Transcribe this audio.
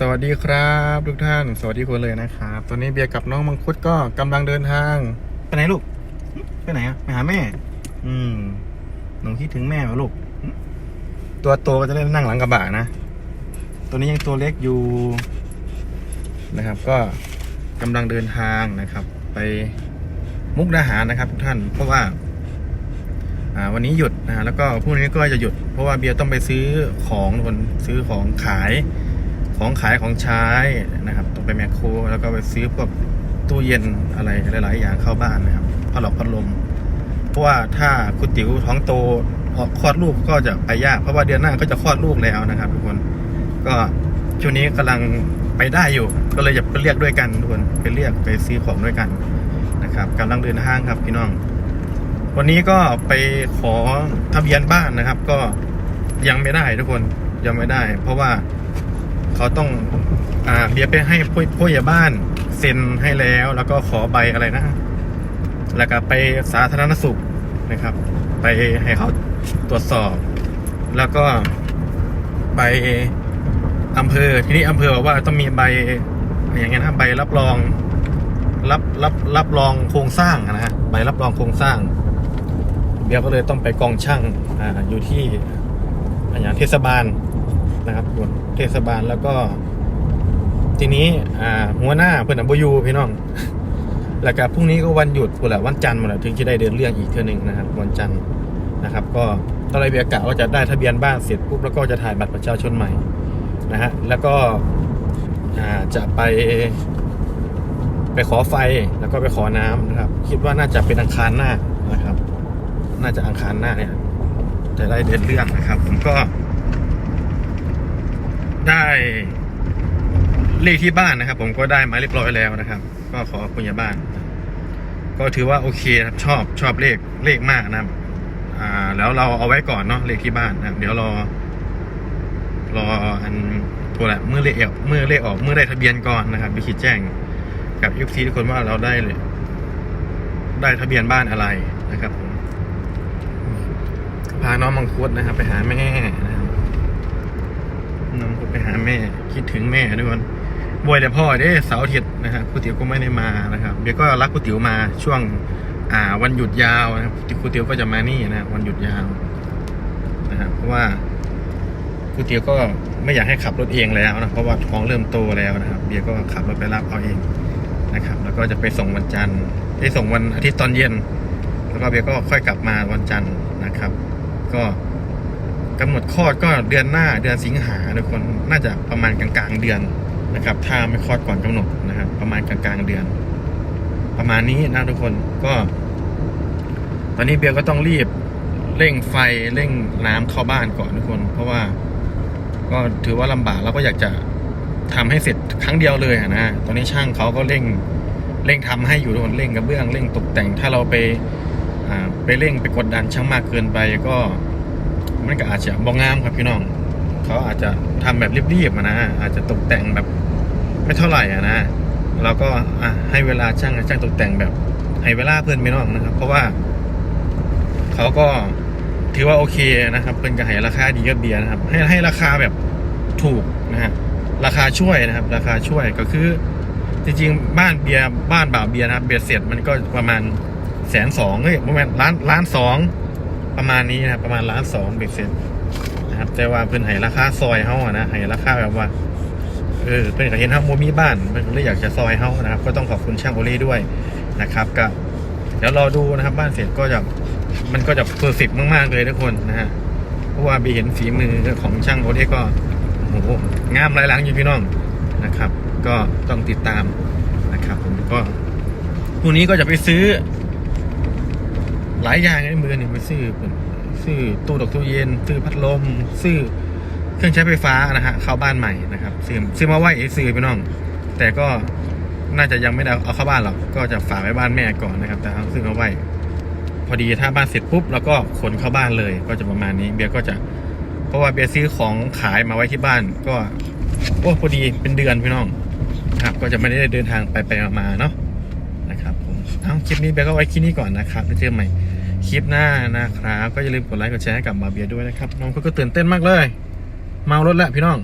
สวัสดีครับ ทุกท่าน สวัสดีคนเลยนะครับตอนนี้เบียร์กับน้องมังคุดก็กำลังเดินทางไปไหนลูกไปไหนอะไปหาแม่ อืมหนูคิดถึงแม่เหรอลูกตัวโตก็จะได้นั่งหลังกระบะนะตัวนี้ยังตัวเล็กอยู่นะครับ ก็กำลังเดินทางนะครับ ไปมุกดาหารนะครับ ทุกท่าน เพราะว่าวันนี้หยุดนะแล้วก็พรุ่งนี้ก็จะหยุด เพราะว่าเบียร์ต้องไปซื้อของคนซื้อของขาย ของขายของใช้นะครับต้องไปแมคโคร แล้วก็ไปซื้อพวกตู้เย็นอะไรหลาย ๆ อย่างเข้าบ้านนะครับพัดหลอกพัดลม เพราะว่าถ้าคุณติ๋วท้องโตออกคลอดลูกก็จะไปยาก เพราะว่าเดือนหน้าก็จะคลอดลูกแล้วนะครับทุกคน ก็ช่วงนี้กำลังไปได้อยู่ ก็เลยจะไปเรียกด้วยกันทุกคนไปเรียกไปซื้อของด้วยกันนะครับกำลังเดินทางครับพี่น้อง วันนี้ก็ไปขอทะเบียนบ้านนะครับ ก็ยังไม่ได้ทุกคนยังไม่ได้ เพราะว่า เขาต้องอ่าเบียร์ไปให้ผู้ผู้ใหญ่บ้านเซ็นให้แล้ว แล้วก็ขอใบอะไรนะ แล้วก็ไปสาธารณสุขนะครับ ไปให้เขาตรวจสอบ แล้วก็ไปอำเภอทีนี้อำเภอบอกว่าต้องมีใบอย่างเงี้ยนะใบรับรองรับรับรับรองโครงสร้างนะฮะใบรับรองโครงสร้างเบียก็เลยต้องไปกองช่างอ่าอยู่ที่อย่างเทศบาล นะครับอยู่เทศบาลแล้วก็ ทีนี้อ่าหัวหน้าเพื่อนอบยูพี่น้อง แล้วก็พรุ่งนี้ก็วันหยุดกูแหละวันจันทร์หมดแล้วถึงจะได้เดินเรื่องอีกเท่านึงนะครับ วันจันทร์นะครับ ก็ตอนแรกเบียกะว่าจะได้ทะเบียนบ้านเสร็จปุ๊บแล้วก็จะถ่ายบัตรประชาชนใหม่นะฮะแล้วก็อ่าจะไปไปขอไฟแล้วก็ไปขอน้ำนะครับ คิดว่าน่าจะเป็นอังคารหน้านะครับ น่าจะอังคารหน้าเนี่ยจะได้เดินเรื่องนะครับ ผมก็ ได้เลขที่บ้านนะครับ ผมก็ได้มาเรียบร้อยแล้วนะครับ ก็ขอคุณยาบ้าน ก็ถือว่าโอเคครับชอบชอบเลขเลขมากนะครับ อ่า แล้วเราเอาไว้ก่อนเนาะเลขที่บ้านนะครับ เดี๋ยวรอ รออันตัวแหละเมื่อเลขออกเมื่อเลขออกเมื่อได้ทะเบียนก่อนนะครับไปคิดแจ้งกับยุคซีทุกคนว่าเราได้เลยได้ทะเบียนบ้านอะไรนะครับผมพาน้องมังคุดนะครับ ไปหาแม่นะ น้องมังคุดไปหาแม่ คิดถึงแม่ทุกคนบวยแต่พ่อเด้เสาร์อาทิตย์นะครับครูติ๋วก็ไม่ได้มานะครับ เดี๋ยวก็รักครูติ๋วมาช่วง อ่า วันหยุดยาวนะครับครูติ๋วก็จะมานี่นะวันหยุดยาวนะครับเพราะว่าครูติ๋วก็ไม่อยากให้ขับรถเองแล้วนะเพราะว่าท้องเริ่มโตแล้วนะครับ เบียร์ก็ขับรถไปรับเอาเองนะครับ แล้วก็จะไปส่งวันจันทร์ไปส่งวันอาทิตย์ตอนเย็น แล้วก็เบียร์ก็ค่อยกลับมาวันจันทร์นะครับ ก็ กำหนดคลอดก็เดือนหน้าเดือนสิงหาทุกคนน่าจะประมาณกลางๆเดือนนะครับ ถ้าไม่คลอดก่อนกำหนดนะครับ ประมาณกลางๆเดือน ประมาณนี้นะทุกคนก็ ตอนนี้เบียร์ก็ต้องรีบเร่งไฟเร่งน้ำเข้าบ้านก่อนทุกคน เพราะว่าก็ถือว่าลำบากเราก็อยากจะทำให้เสร็จครั้งเดียวเลยนะตอนนี้ช่างเขาก็เร่งเร่งทำให้อยู่ทุกคนเร่งกระเบื้องเร่งตกแต่ง ถ้าเราไปไปเร่งไปกดดันช่างมากเกินไปก็ มันก็อาจจะบองงามครับพี่น้อง เขาอาจจะทำแบบเรียบๆอะนะอาจจะตกแต่งแบบไม่เท่าไหร่อะนะเราก็อให้เวลาช่างช่างตกแต่งแบบให้เวลาเพื่อนพี่น้องนะครับ เพราะว่า เขาก็ถือว่าโอเคนะครับเป็นกระหายราคาดีกับเบียนะครับ ให้ให้ราคาแบบถูกนะฮะราคาช่วยนะครับ ราคาช่วยก็คือ จริงๆ บ้านเบียร์บ้านบ่าวเบียร์นะครับ เบียร์เสร็จมันก็ประมาณแสนสองเฮ้ยประมาณล้านล้านสอง ประมาณนี้นะครับประมาณล้านสองเบ็ดเสร็จนะครับ แต่ว่าเพิ่นให้ราคาซอยเฮาอะนะให้ราคาแบบว่าเออเพิ่นก็เห็นเฮาโมมีบ้านเพิ่นก็เลยอยากจะซอยเฮานะครับ ก็ต้องขอบคุณช่างโอเล่ด้วยนะครับก็เดี๋ยวรอดูนะครับบ้านเสร็จก็จะมันก็จะเพอร์เฟกมากๆเลยทุกคนนะฮะเพราะว่าเบีเห็นฝีมือของช่างโอเล่ก็โอ้โหงามหลายหลังอยู่พี่น้องนะครับ ก็ต้องติดตามนะครับ ผมก็พรุ่งนี้ก็จะไปซื้อ หลายอย่างในมือเนี่ยไปซื้อซื้อตู้ดอกตู้เย็น ซื้อพัดลม ซื้อเครื่องใช้ไฟฟ้านะฮะเข้าบ้านใหม่นะครับซื้อซื้อมาไหว้ซื้อพี่น้อง แต่ก็น่าจะยังไม่ได้เอาเข้าบ้านหรอกก็จะฝากไว้บ้านแม่ก่อนนะครับ แต่เอาซื้อมาไหวพอดีถ้าบ้านเสร็จปุ๊บแล้วก็ขนเข้าบ้านเลย ก็จะประมาณนี้ เบียร์ก็จะ เพราะว่าเบียร์ซื้อของขายมาไว้ที่บ้าน ก็โอ้พอดีเป็นเดือนพี่น้องครับ ก็จะไม่ได้เดินทางไปไปมาเนาะ เอาคลิปนี้เบียร์ก็ไว้คลิปนี้ก่อนนะครับแล้วเจอกันใหม่คลิปหน้านะครับ ก็อย่าลืมกดไลค์กดแชร์ให้กับบาเบียด้วยนะครับน้องก็ตื่นเต้นมากเลย เมารถแล้วพี่น้อง